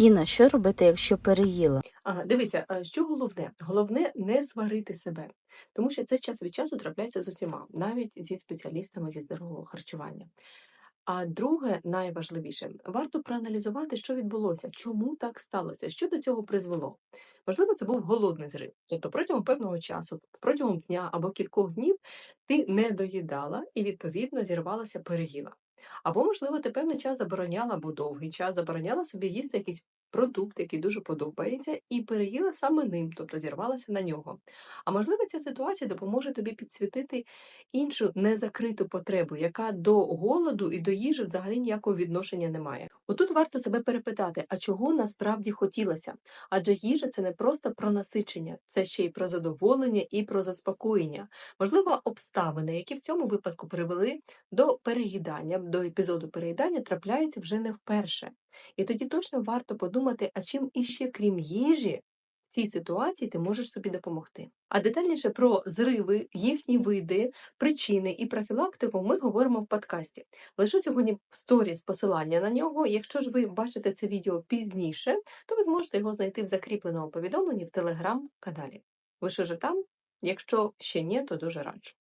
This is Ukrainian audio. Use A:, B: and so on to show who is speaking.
A: Інна, що робити, якщо переїла?
B: Ага, дивися, а що головне? Головне не сварити себе, тому що це час від часу трапляється з усіма, навіть зі спеціалістами зі здорового харчування. А друге, найважливіше, варто проаналізувати, що відбулося, чому так сталося, що до цього призвело. Можливо, це був голодний зрив. Тобто протягом певного часу, протягом дня або кількох днів ти не доїдала і, відповідно, зірвалася, переїла. Або, можливо, ти певний час забороняла, або довгий час забороняла собі їсти якийсь продукт, який дуже подобається, і переїла саме ним, тобто зірвалася на нього. А можливо, ця ситуація допоможе тобі підсвітити іншу незакриту потребу, яка до голоду і до їжі взагалі ніякого відношення не має. Отут варто себе перепитати, а чого насправді хотілося? Адже їжа це не просто про насичення, це ще й про задоволення і про заспокоєння. Можливо, обставини, які в цьому випадку привели до переїдання, до епізоду переїдання, трапляються вже не вперше. І тоді точно варто подумати, а чим іще, крім їжі, в цій ситуації ти можеш собі допомогти. А детальніше про зриви, їхні види, причини і профілактику ми говоримо в подкасті. Лишу сьогодні в сторіс посилання на нього. Якщо ж ви бачите це відео пізніше, то ви зможете його знайти в закріпленому повідомленні в телеграм-каналі. Ви що ж там? Якщо ще ні, то дуже раджу.